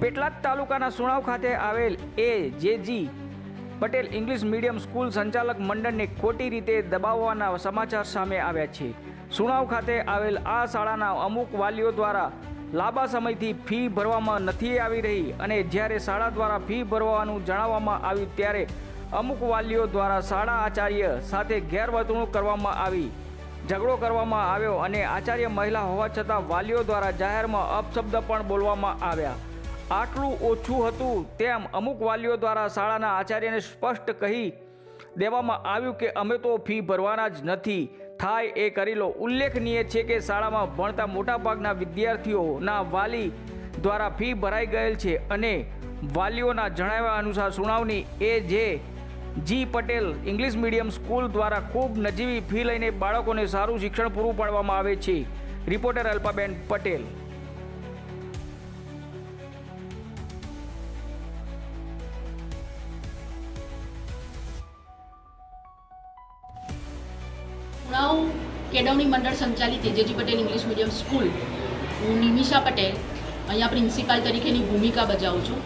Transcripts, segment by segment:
પેટલાદ તાલુકાના સુણાવ ખાતે આવેલ A J G Patel English medium school સંચાલક મંડળને ખોટી રીતે દબાવવાના સમાચાર સામે આવ્યા છે. સુણાવ ખાતે આવેલ આ શાળાના અમુક વાલીઓ દ્વારા લાંબા સમયથી ફી ભરવામાં નથી આવી રહી અને જ્યારે શાળા દ્વારા ફી ભરવાનું જણાવવામાં આવ્યું ત્યારે અમુક વાલીઓ દ્વારા શાળા આચાર્ય સાથે ગેરવર્તણૂક કરવામાં આવી, ઝઘડો કરવામાં આવ્યો અને આચાર્ય મહિલા હોવા છતાં વાલીઓ દ્વારા જાહેરમાં અપશબ્દ પણ બોલવામાં આવ્યા. આટલું ઓછું હતું તેમ અમુક વાલીઓ દ્વારા શાળાના આચાર્યને સ્પષ્ટ કહી દેવામાં આવ્યું કે અમે તો ફી ભરવાના જ નથી. થાય એ કરી લો. ઉલ્લેખનીય છે કે શાળામાં ભણતા મોટાભાગના વિદ્યાર્થીઓના વાલી દ્વારા ફી ભરાઈ ગયેલ છે અને વાલીઓના જણાવ્યા અનુસાર સુનાવણી A J G Patel English medium school દ્વારા ખૂબ નજીવી ફી લઈને બાળકોને સારું શિક્ષણ પૂરું પાડવામાં આવે છે. રિપોર્ટર અલ્પાબેન પટેલ. ઉણાવ કેળવણી મંડળ સંચાલિત તેજેજી પટેલ ઇંગ્લિશ મીડિયમ સ્કૂલ. હું નિમિષા પટેલ, અહીંયા પ્રિન્સિપાલ તરીકેની ભૂમિકા બજાવું છું.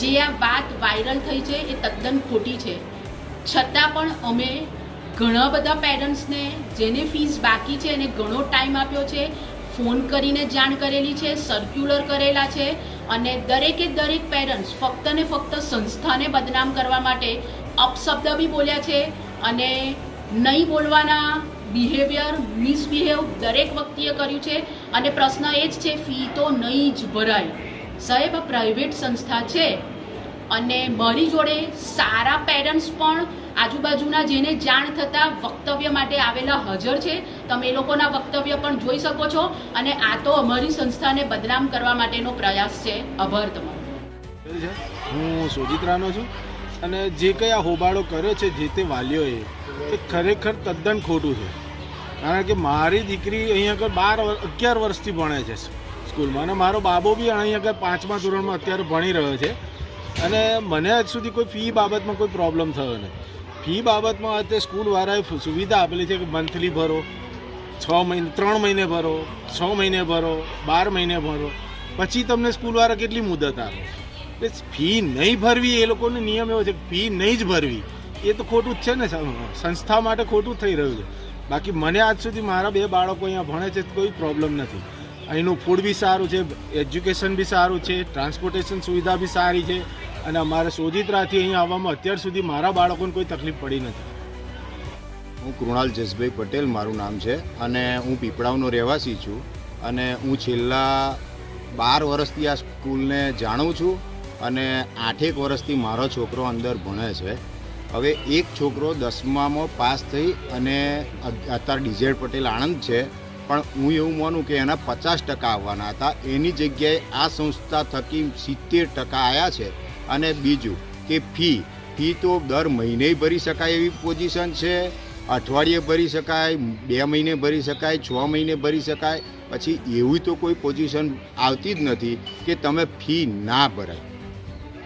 જે આ વાત વાયરલ થઈ છે, એ તદ્દન ખોટી છે. છતાં પણ અમે ઘણા બધા પેરેન્ટ્સને, જેને ફીસ બાકી છે, એને ઘણો ટાઈમ આપ્યો છે, ફોન કરીને જાણ કરેલી છે સર્ક્યુલર કરેલા છે, અને દરેકે દરેક પેરેન્ટ્સ ફક્ત ને ફક્ત સંસ્થાને બદનામ કરવા માટે અપશબ્દ બી બોલ્યા છે, અને નહીં બોલવાના બિહેવિયર મિસબિહેવ દરેક વ્યક્તિએ કર્યું છે. અને પ્રશ્ન એ જ છે, ફી તો નહીં જ ભરાય. સાહેબ પ્રાઇવેટ સંસ્થા છે. અને મારી જોડે સારા પેરેન્ટ્સ પણ આજુબાજુના જેને જાણ થતાં વક્તવ્ય માટે આવેલા હાજર છે. તમે એ લોકોના વક્તવ્ય પણ જોઈ શકો છો. અને આ તો અમારી સંસ્થાને બદનામ કરવા માટેનો પ્રયાસ છે. આભાર તમારો. હું સોજિત્રાનો છું. અને જે કંઈ આ હોબાળો કર્યો છે, જે તે વાલીઓએ, એ ખરેખર તદ્દન ખોટું છે. કારણ કે મારી દીકરી અહીં આગળ બાર અગિયાર વર્ષથી ભણે છે સ્કૂલમાં. અને મારો બાબો બી અહીં આગળ પાંચમા ધોરણમાં અત્યારે ભણી રહ્યો છે. અને મને આજ સુધી કોઈ ફી બાબતમાં કોઈ પ્રોબ્લેમ થયો નહીં ફી બાબતમાં અત્યારે સ્કૂલવાળાએ સુવિધા આપેલી છે કે મંથલી ભરો, છ મહિને, ત્રણ મહિને ભરો, છ મહિને ભરો, બાર મહિને ભરો. પછી તમને સ્કૂલવાળા કેટલી મુદત આપે? એટલે ફી નહીં ભરવી એ લોકોનો નિયમ એવો છે ફી નહીં જ ભરવી. એ તો ખોટું જ છે ને, સંસ્થા માટે ખોટું થઈ રહ્યું છે. બાકી મને આજ સુધી મારા બે બાળકો અહીંયા ભણે છે, કોઈ પ્રોબ્લેમ નથી. અહીંનું ફૂડ બી સારું છે એજ્યુકેશન બી સારું છે ટ્રાન્સપોર્ટેશન સુવિધા બી સારી છે અને અમારે સોજિત્રાથી અહીંયા આવવામાં અત્યાર સુધી મારા બાળકોને કોઈ તકલીફ પડી નથી. હું કૃણાલ જસભાઈ પટેલ, મારું નામ છે અને હું પીપળાવનો રહેવાસી છું અને હું છેલ્લા બાર વર્ષથી આ સ્કૂલને જાણું છું. અને આઠેક વર્ષથી મારો છોકરો અંદર ભણે છે. હવે એક છોકરો દસમામાં પાસ થઈ અને અત- અત્યારે ડીઝેડ પટેલ આણંદ છે. પણ હું એવું માનું કે એના પચાસ ટકા આવવાના હતા. એની જગ્યાએ આ સંસ્થા થકી સિત્તેર ટકા આવ્યા છે. અને બીજું કે ફી ફી તો દર મહિને ભરી શકાય એવી પોઝિશન છે. અઠવાડિયે ભરી શકાય, બે મહિને ભરી શકાય, છ મહિને ભરી શકાય. પછી એવી તો કોઈ પોઝિશન આવતી જ નથી કે તમે ફી ના ભરાય.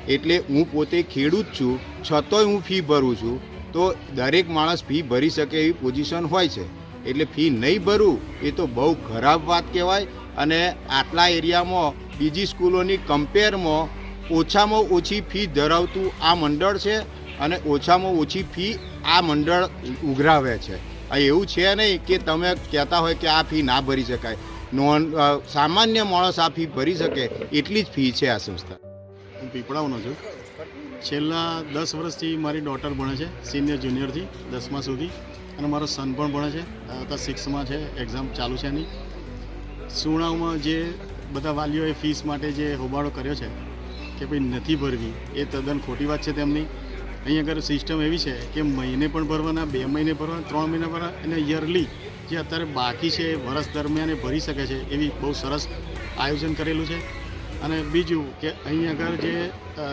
એટલે હું પોતે ખેડૂત છું, છતોય હું ફી ભરું છું. તો દરેક માણસ ફી ભરી શકે એવી પોઝિશન હોય છે. એટલે ફી નહીં ભરવું એ તો બહુ ખરાબ વાત કહેવાય અને આટલા એરિયામાં, બીજી સ્કૂલોની કમ્પેરમાં ઓછામાં ઓછી ફી ધરાવતું આ મંડળ છે અને ઓછામાં ઓછી ફી આ મંડળ ઉઘરાવે છે. એવું છે નહીં કે તમે કહેતા હોય કે આ ફી ના ભરી શકાય. નોન સામાન્ય માણસ આ ફી ભરી શકે, એટલી જ ફી છે આ સંસ્થા. હું પીપળાવનો છું. છેલ્લા દસ વર્ષથી મારી ડોટર ભણે છે સિનિયર જુનિયરથી દસમા સુધી. અને મારો સન પણ ભણે છે. અત્યારે સિક્સમાં છે એક્ઝામ ચાલુ છે એની. સુણાવમાં જે બધા વાલીઓએ ફીસ માટે જે હોબાળો કર્યો છે, કે ભાઈ નથી ભરવી, એ તદ્દન ખોટી વાત છે તેમની. અહીં આગળ સિસ્ટમ એવી છે કે મહિને પણ ભરવાના, બે મહિને ભરવાના, ત્રણ મહિને ભરવાના અને યરલી જે અત્યારે બાકી છે, વર્ષ દરમિયાન ભરી શકે છે, એવી બહુ સરસ આયોજન કરેલું છે. અને બીજું કે અહીં આગળ જે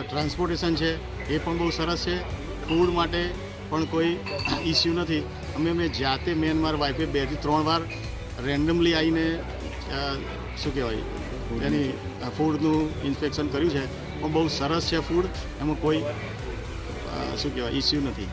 ટ્રાન્સપોર્ટેશન છે એ પણ બહુ સરસ છે. ફૂડ માટે પણ કોઈ ઇસ્યુ નથી. અમે મેં જાતે મેન મારા વાઈફે બેથી ત્રણ વાર રેન્ડમલી આવીને શું કહેવાય એની ફૂડનું ઇન્સ્પેક્શન કર્યું છે. પણ બહુ સરસ છે ફૂડ એમાં કોઈ શું કહેવાય ઇસ્યુ નથી.